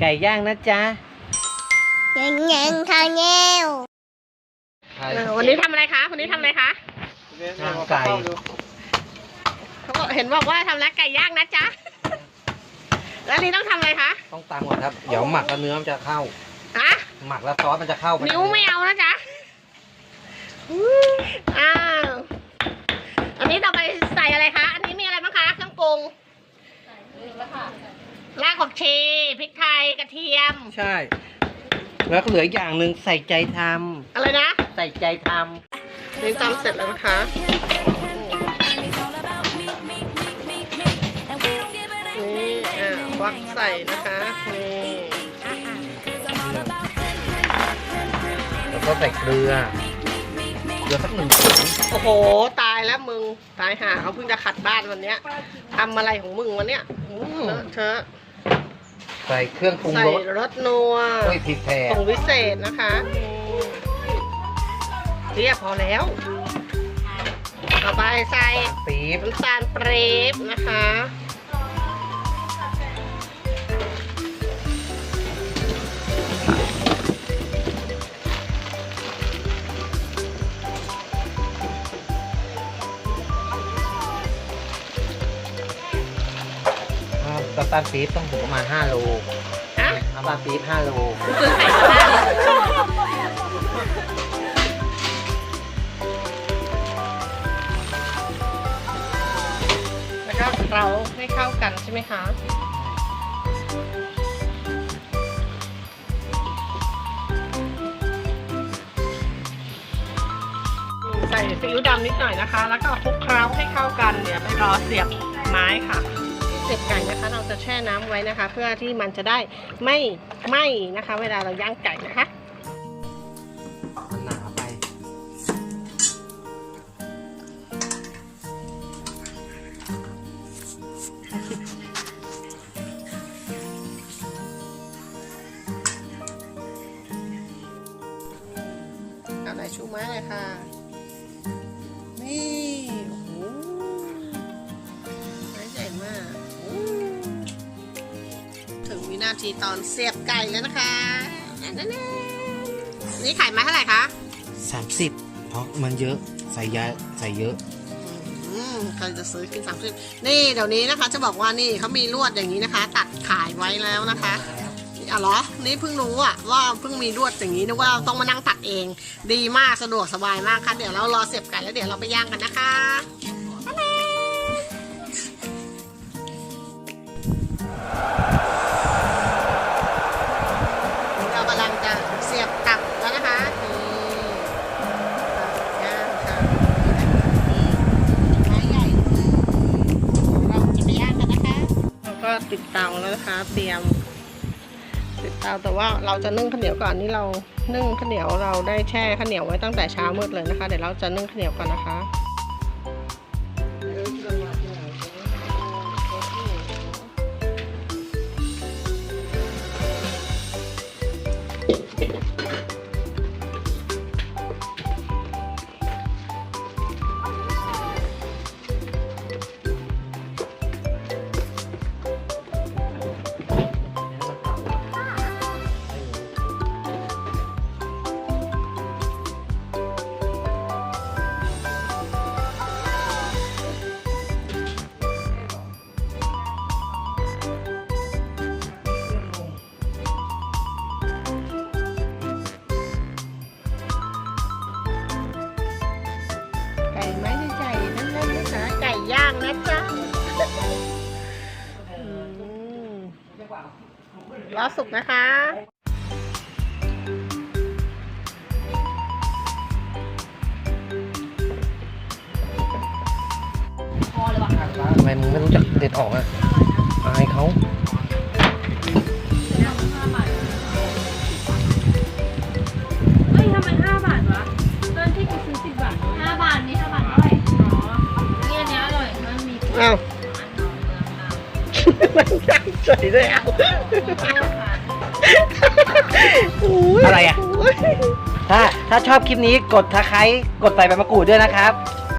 ไก่ย่างนะจ๊ะเงี้ยเงี้ยทางเงี้ยวเออวันนี้ทำอะไรคะวันนี้ทำอะไรคะย่างไก่เขาบอกเห็นบอกว่าทำแล้วไก่ย่างนะจ๊ะแล้วอันนี้ต้องทำอะไรคะต้องตามก่อนครับเดี๋ยวหมักแล้วเนื้อมันจะเข้าอะหมักแล้วซอสมันจะเข้าไปนิ้วไม่เอานะจ๊ะอ้าวอันนี้ต่อไปใส่อะไรคะ อันนี้มีอะไรบ้างคะเครื่องปรุงรากผักชีพริ กไทยกระเทียม ใช่ แล้วก็เหลืออีกอย่างหนึ่งใส่ใจทอะไรนะำใส่ใจทนี่ตำเสร็จแล้วนะคะ นี่อ่าควักใส่นะคะนี่ำแล้วก็ใส่เกลือเกลือสักหนึ่งถุงโอ้โห ตายแล้วมึง ตายหาเขาเพิ่งจะขัดบ้านวันเนี้ยทำอะไรของมึงวันเนี้ยเลอะเทอะ ใส่เครื่องปรุงใส่รสรสนัวด้วยพริกแทผงวิเศษนะคะ เรียบพอแล้ว ต่อไปใส่ปี๊บน้ำตาลปรี๊บนะคะ อ่าน้ำตาลปี๊บต้องถึงประมาณ5โลฮะน้ำตาลปี๊บ5โลซื้อไข่มาได้แล้วก็เราให้เข้ากันใช่ไหมคะใส่ซีอิ๊วดำนิดหน่อยนะคะ แล้วก็คลุกเคล้าให้เข้ากัน เดี๋ยวไปรอเสียบไม้ค่ะ เสียบไก่นะคะ เราจะแช่น้ำไว้นะคะ เพื่อที่มันจะได้ไม่ไหม้นะคะ เวลาเราย่างไก่นะคะมันหนาไปเอาไหนชูไม้เลยค่ะนี่ นาทีตอนเสียบไก่แล้วนะคะนั่นๆนี่ไข่ไม้เท่าไหร่คะ30เพราะมันเยอะใส่ยาใส่เยอะอืมใครจะซื้อกินสามสิบนี่เดี๋ยวนี้นะคะ จะบอกว่านี่เขามีลวดอย่างนี้นะคะ ตัดขายไว้แล้วนะคะอ๋อเหรอ นี่เพิ่งรู้อะว่าเพิ่งมีลวดอย่างนี้นึกว่าต้องมานั่งตัดเอง ดีมากสะดวกสบายมากค่ะ เดี๋ยวเรารอเสียบไก่แล้วเดี๋ยวเราไปย่างกันนะคะ ก็ติดเตาแล้วนะคะ เตรียม ติดเตาแต่ว่าเราจะนึ่งข้าวเหนียวก่อนนี่เรานึ่งข้าวเหนียวเราได้แช่ข้าวเหนียวไว้ตั้งแต่เช้ามืดเลยนะคะ เดี๋ยวเราจะนึ่งข้าวเหนียวก่อนนะคะ ไก่ไม้ใหญ่ๆนั่นๆนะคะไก่ย่างนะจ๊ะอืมรอสุกนะคะทำไมมึงไม่รู้จักเด็ดออกอะอายเขา เอามันย่างใจด้วยเอาอะไรอะ ถ้าถ้าชอบคลิปนี้กดทักไคร้กดใส่ใบมะกรูดด้วยนะครับ